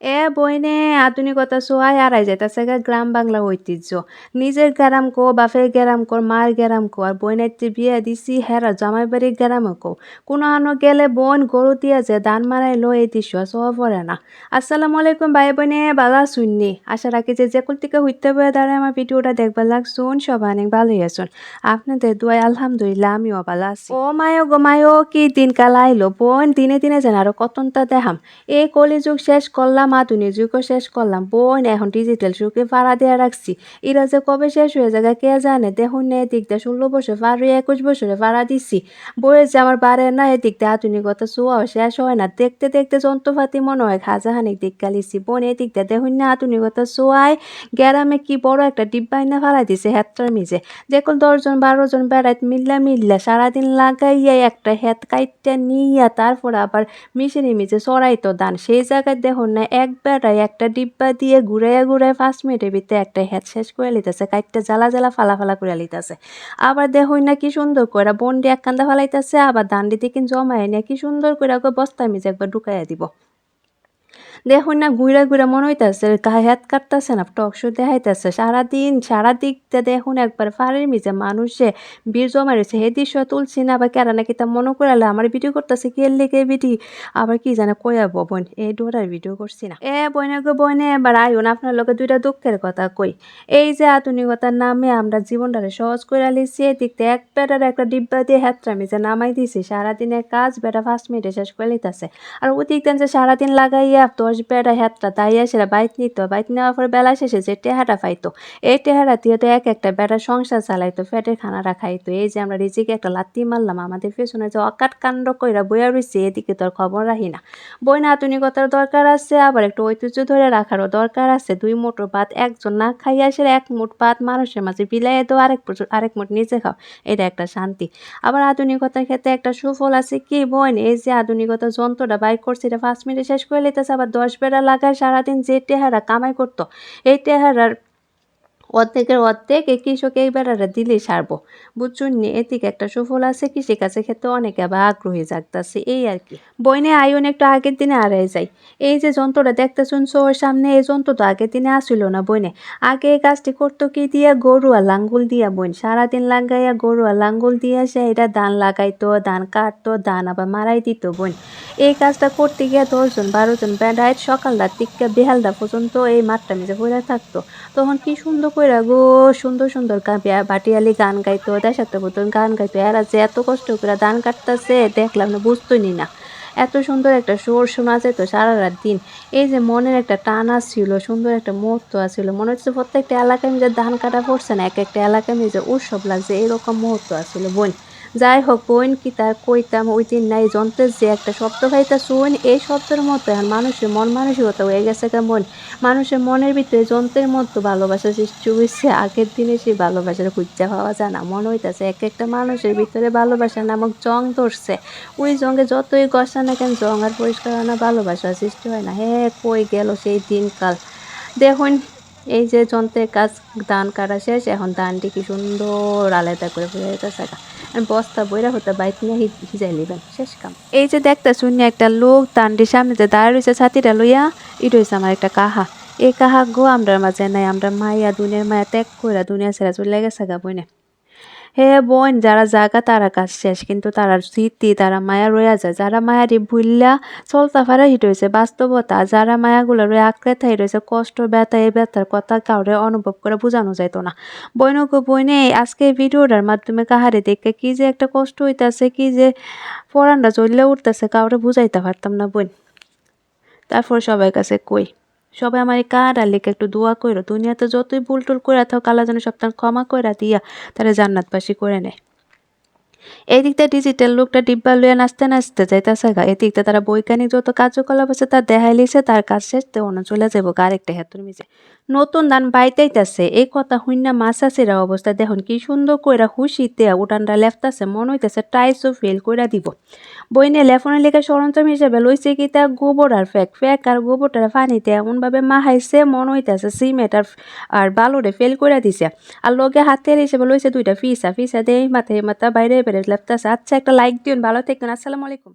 এ বইনে আধুনিকতা ছোঁয়ায় আড়াই যাইতাছে গা গ্রাম বাংলা ঐতিহ্য। নিজের গ্রাম কো, বাপের গ্রাম কো মার গ্রাম কো, আর বইনাইতে বিয়া দিছি হেরা, জামাই বাড়ির গ্রাম কো। কোনো আনো গেলে বোন গরু দিয়া যে দান মারাইলো এই দৃশ্য সব পড়ে না। আসসালামু আলাইকুম ভাই বোনে বালা শুননি আশা রাখি যে যে কুল থেকে হইতে বয়ে দাঁড়ায় আমার ভিডিওটা দেখবার লাগছুন সব অনেক ভালোই আছেন। আপনাদের দোয়াই আলহামদুলিল্লাহ, আমিও ভালো আছি। ও মায়ো গো মায়ো, কি দিনকাল আইলো বোন, দিনে দিনে যেন আরও কতনটা দেখাম। এই কলিযুগ শেষ করলাম আধুনিক যুগও শেষ করলাম। বোন, এখন ডিজিটাল যুগে ভাড়া দেওয়া রাখছি। এরা যে কবে শেষ হয়ে যাবে কে জানে? দেখুন না, এদিক দিয়ে ষোলো বছর হয়ে একুশ বছরে ভাড়া দিছি। বইয়ের যে আমার বাড়ে না, এদিক দিয়ে আধুনিকতা ছোঁয়াও শেষ হয় না। দেখতে দেখতে যন্ত্রপাতি মনে হয় খাজাহানিক দিক গালিছি বোন, এদিক দিয়ে দেখুন না আধুনিকতা ছোঁয়ায় গ্যারামে কি বড় একটা ডিব্বা না ফালাই দিছে হেতটার মিজে। দেখুন দশজন বারোজন বেড়াইত মিল্লা মিল্লা। সারাদিন লাগাইয়া একটা হেত কাইটটা নিয়া, তারপর আবার মিশিনি মিশে চড়াইতো দান। সেই জায়গায় দেখুন না এক বেড়ায় একটা ডিব্বা দিয়ে ঘুরাইয়া ঘুরাই পাঁচ মিনিটের ভিতরে একটা হেড শেষ করে লিতেছে কাইটটা জ্বালা জ্বালা ফালা ফালা করে লিতেছে আবার দেখুন না কি সুন্দর করে বন্ডি এক কান্দা ফালাইতেছে, আবার দান্ডিতে কিন্তু জমায় না, কি সুন্দর করে ওকে বস্তা মিজে একবার ঢুকাইয়া দিব। দেখুন না ঘুরে ঘুরে মনে হইতাছে হাত কাটতেছে না, টক শো দেখাইতেছে সারাদিন সারা দিকটা দেখুন একবার, ফাড়ের মিজে মানুষে বীর জমা রয়েছে। হে দৃশ্য তুলছি না আবার কেরা নাকি তা মনে করালে আমার ভিডিও করতেছে, কি লেগে বিটি আবার কি জানে কয়া বোন এই ডোরার ভিডিও করছি না। এ বইনে গো বইনে এবার আয়ুন আপনার লোকে দুইটা দুঃখের কথা কই। এই যে আধুনিকতার নামে আমরা জীবনটারে সহজ করে লিছি এদিকতে এক বেটার একটা ডিব্বা দিয়ে হেত্রা মিজে নামাই দিছি। সারাদিনের কাজ বেটা ফার্স্ট মিনিটে শেষ করে লিতেছে আর ওদিক যে সারাদিন লাগাইয়া দশ বেড়া হেতটা তাইয়া সেটা বাইক নিত বাইক নেওয়ার পরে বেলা শেষে যে টেহাটা পাইতো এই টেহারা দিয়ে তো এক একটা বেড়া সংসার চালাইতো ফ্যাটের খানাটা খাইতো এই যে আমরা রিজিকে একটা লাত্তি মারলাম আমাদের পেছনে যে অকাট কাণ্ড কইরা বইয়া রয়েছে এদিকে তোর খবর রাখি না বই না আধুনিকতার দরকার আছে আবার একটু ঐতিহ্য ধরে রাখারও দরকার আছে দুই মোটর ভাত একজন না খাইয়া সে এক মুঠ ভাত মানুষের মাঝে বিলাইয়ে তো আরেক আরেক মুঠ নিজে খাও এটা একটা শান্তি আবার আধুনিকতার ক্ষেত্রে একটা সুফল আছে কি বোন এই যে আধুনিকতার যন্ত্রটা বাইক করছে এটা পাঁচ মিনিটে শেষ করে লিতেছে আবার দশ বেড়া লাগায় সারাদিন যে টেহারা কামাই করতো এই টেহারার অর্ধেকের অর্ধেক এই কৃষক এই বেড়াটা দিলেই সারবো। বুঝছুন এদিকে একটা সুফল আছে কৃষিকাজের ক্ষেত্রে অনেকে আবার আগ্রহী জাগতাছে, এই আর কি। বইনে আয়ন একটু আগের দিনে আড়াই যায়। এই যে যন্ত্রটা দেখতেছুন ওর সামনে এই যন্ত্র তো আগের দিনে আসিল না বইনে। আগে এই কাজটি করতো কি দিয়া? গরু আর লাঙ্গুল দিয়া বইন। সারাদিন লাগাইয়া গরু আর লাঙ্গুল দিয়া সে এটা ধান লাগাইতো, ধান কাটতো, ধান আবার মারাই দিত বোন এই কাজটা করতে গিয়ে দশজন, বারোজন বেড়ায় সকালটা থেকে বেহালদা পর্যন্ত এই মাঠটা নিজে পড়ে থাকতো। তখন কি সুন্দর কইরা গো, সুন্দর সুন্দর বাটিয়ালি গান গাইতো দেশাতে মতন গান গাইতো। এরা যে এত কষ্ট করে ধান কাটতেছে, দেখলাম না, বুঝতোই না এত সুন্দর একটা সুর শোনা যেত সারা রাত দিন। এই যে মনের একটা টান আসছিল, সুন্দর একটা মুহূর্ত আসছিল, মনে হচ্ছে প্রত্যেকটা এলাকায় যে ধান কাটা পড়ছে না, এক একটা এলাকায় যে উৎসব লাগছে, এরকম মুহূর্ত আসছিল, বোন। যাই হোক বোন কি তার কইতাম, ওই দিন নাই যন্ত্রের যে একটা শব্দ খাইতা শুন এই শব্দের মতো এখন মানুষের মন মানসিকতা হয়ে গেছে কেমন মানুষের মনের ভিতরে যন্ত্রের মতো ভালোবাসা সৃষ্টি হয়েছে আগের দিনে সেই ভালোবাসার খুঁজা পাওয়া যায় না। মনে হইতেছে এক একটা মানুষের ভিতরে ভালোবাসা নামক জং ধরছে। ওই জঙ্গে যতই গসা না কেন, জং আর পরিষ্কার ভালোবাসা সৃষ্টি হয় না। হ্যাঁ কই গেল সেই দিনকাল? দেখুন এই যে যন্ত্রের কাজ, ধান কাটা শেষ, এখন ধানটি কি সুন্দর আলাদা করে ফুলে যেতেছে বস্তা বইরা হতে বাইক নিয়ে হিজাই নিবেন, শেষ কাম। এই যে দেখতে শুনি একটা লোক দান্ডির সামনে যে দাঁড়িয়ে রয়েছে ছাতিটা লইয়া এটা হয়েছে আমার একটা কাহা। এ কাহা গো আমরা মাঝে নাই, আমরা মাইয়া দুনিয়ার মায়া ত্যাগ করে দুনিয়া ছেড়া চলে গেছে গা বইনে। হে বোন, যারা জাগা তারা কাজ শেষ, কিন্তু তারা স্মৃতি, তারা মায়া রয়ে যায় যারা মায়ারি ভুললা চলতা ফারা হিট হয়েছে বাস্তবতা, যারা মায়াগুলো রয়ে আঁকড়ে থাই রয়েছে কষ্ট, ব্যথা, এই ব্যথার কথা কাউরে অনুভব করে বোঝানো যাইতো না। বইনকে বইনে আজকে ভিডিওটার মাধ্যমে কাহারে দেখে কি যে একটা কষ্ট হইতেছে, কি যে পরানটা চললে উঠতেছে, কাউরে বুঝাইতে পারতাম না বোন। তারপর সবাই কাছে কই। সবাই আমার কার আর লেখা একটু দোয়া করো দুনিয়াতে যতই ভুল টুল করে থাও কালা যেন সপ্তাহ ক্ষমা করে দিয়া তারা জান্নাতবাসী করে নেয়। এই ডিজিটাল লোকটা ডিব্বা লইয়া নাচতে নাচতে যাইতেছে গা। এদিকটা তারা বৈজ্ঞানিক যত কার্যকলাপ আছে, তার দেখাই লিছে, তার কাজ শেষ, তো অন্য চলে যাব আরেকটা হেতুর মিজে। নতুন ধান বাইতাইতেছে, এই কথা হুইনা মাছাছিরা অবস্থা দেখুন, কি সুন্দর কইরা হুশিতে উঠানটা লেফতাছে, মনে হইতেছে টাইসও ফেল কইরা দিব। বইনে লেফনের লেখা সরঞ্জাম হিসেবে লইছে কি তা গোবর আর ফ্যাক ফ্যাক আর গোবরটার পানিতে এমনভাবে মাহাইছে মনে হইতেছে সিমেন্ট আর আর বালুরে ফেল করে দিছে। আর লগে হাতের হিসেবে লইছে দুইটা ফিসা ফিসা দেই মাথায় মাথা বাইরে বেড়ে লেফতাছে। আচ্ছা একটা লাইক দিন ভালো থাকবেন, আসসালামু আলাইকুম।